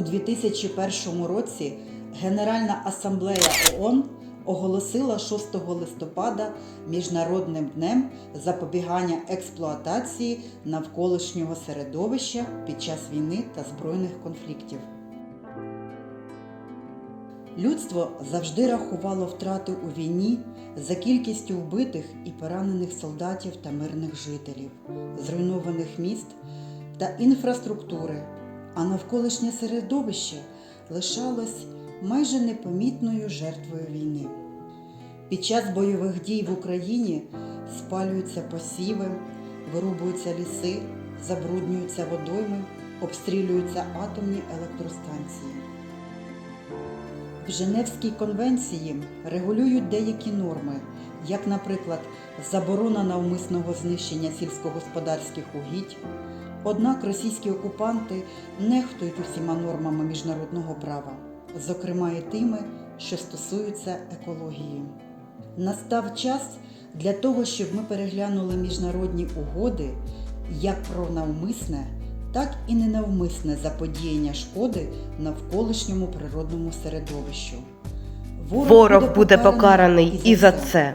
2001 році Генеральна асамблея ООН оголосила 6 листопада Міжнародним днем запобігання експлуатації навколишнього середовища під час війни та збройних конфліктів. Людство завжди рахувало втрати у війні за кількістю вбитих і поранених солдатів та мирних жителів, зруйнованих міст та інфраструктури, а навколишнє середовище лишалось майже непомітною жертвою війни. Під час бойових дій в Україні спалюються посіви, вирубуються ліси, забруднюються водойми, обстрілюються атомні електростанції. В Женевській конвенції регулюють деякі норми, як, наприклад, заборона навмисного знищення сільськогосподарських угідь. Однак російські окупанти нехтують усіма нормами міжнародного права, зокрема і тими, що стосуються екології. Настав час для того, щоб ми переглянули міжнародні угоди як про навмисне, так і ненавмисне заподіяння шкоди навколишньому природному середовищу. Ворог буде покараний і за це.